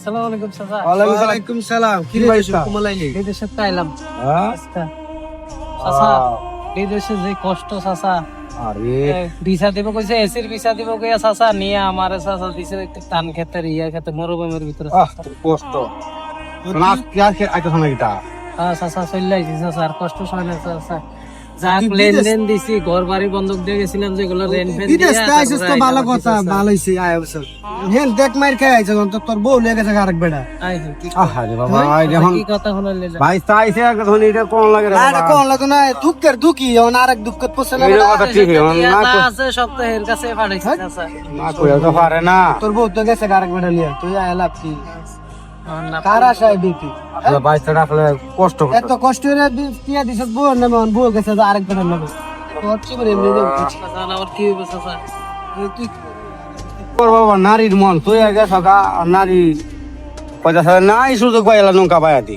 আসসালামু আলাইকুম চাচা। ওয়ালাইকুম সালাম। কি রে কুমালাইলি বিদেশে তো আইলাম। হ্যাঁ? আচ্ছা। চাচা বিদেশে যে কষ্ট চাচা। আরে। ভিসা দিব কইছে এসির ভিসা দিব কইয়া চাচা নিয়ে আমার চাচা দিছে একটু টান খেতে ইয়া খেতে মরুভূমির ভিতরে আহ কষ্ট। না কি আর আইতো না এটা হ্যাঁ চাচা চলে আইছি চাচা আর কষ্ট সয় না চাচা। যাক লেনদেন দিছি ঘর বাড়ি বন্ধক দিয়ে গেছিলাম যেগুলো রেন বিদেশ আইছিস তো ভালো কথা ভালো হইছে আয় বছর হেন দেখ মার খাই আইছে তো তোর বউ লেগে গেছে আরেক বেড়া। আহারে বাবা আই এখন কি কথা হলো লেলা? ভাই চাইছে এখন এটা কোন লাগে রে না এটা বাবা? কোন লাগে না দুঃখের দুঃখী এখন আরেক দুঃখের পড়ছে না এটা কথা ঠিক এখন না আছে সব তো কাছে না পারে না। তোর বউ তো গেছে আরেক বেড়া লিয়া তুই আয় লাভ কি? কার আশায় বিপি? বাইশটা রাখলে কষ্ট। এত কষ্ট করে টিয়া দিছ বউ নামে বউ গেছে যে আরেক বেড়া লাগে তোর কি করে এমনি দেব চাচা আমার কি হইবে চাচা? তুই তোর নারীর মন। তুই আগে সকা নারী পয়সা নাই শুধু পাইলা নৌকা পায়া দি